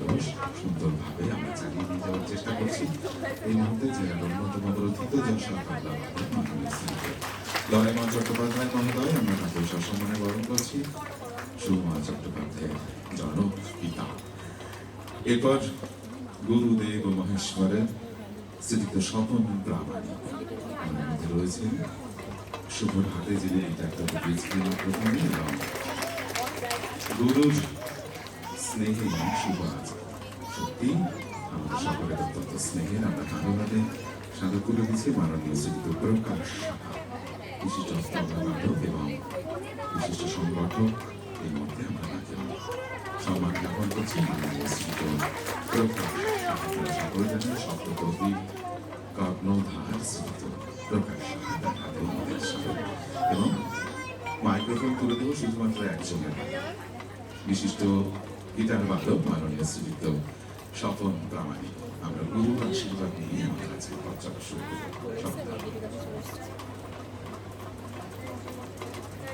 বেশ সুন্দরভাবে আমরা চালিয়ে নিয়ে যাওয়ার চেষ্টা করছি। এই মুহূর্তে জেলার অন্যতম গ্রথিত জনসংখ্যা লড়াইমা চট্টোপাধ্যায় মহোদয় আমরা তাকে সসম্মানে বরণ করছি। সুমা চট্টোপাধ্যায় জনক পিতা এরপর গুরুদেব ও মহেশ্বরের শ্রীযুক্ত স্বপন প্রামাণিক। আমাদের মধ্যে রয়েছেন শুভর হাতে যিনি এটা একটা বীজক্রিয়া প্রথমে এবং গুরুর স্নেহে শুভ আছে সত্যি আমাদের সকলের অত্যন্ত স্নেহের আমরা ধন্যবাদে সাধু করে দিচ্ছি মাননীয় প্রকাশ সাহা বিশিষ্ট স্তবনাটক এবং বিশিষ্ট সংগঠক এই মধ্যে আমরা তাকে সম্মান জ্ঞাপন করছি মাননীয় প্রকাশ সাহা। সকলে জানেন কর্ণধার এবং মাইক্রোফোন তুলে দেবো শুধুমাত্র একজনের বিশিষ্ট গিটার মাধ্যম মাননীয় শ্রীযুক্ত স্বপন প্রামাণিক। আমরা গুরু আশীর্বাদ নিয়ে আমাদের কাছে পর্যাপ্ত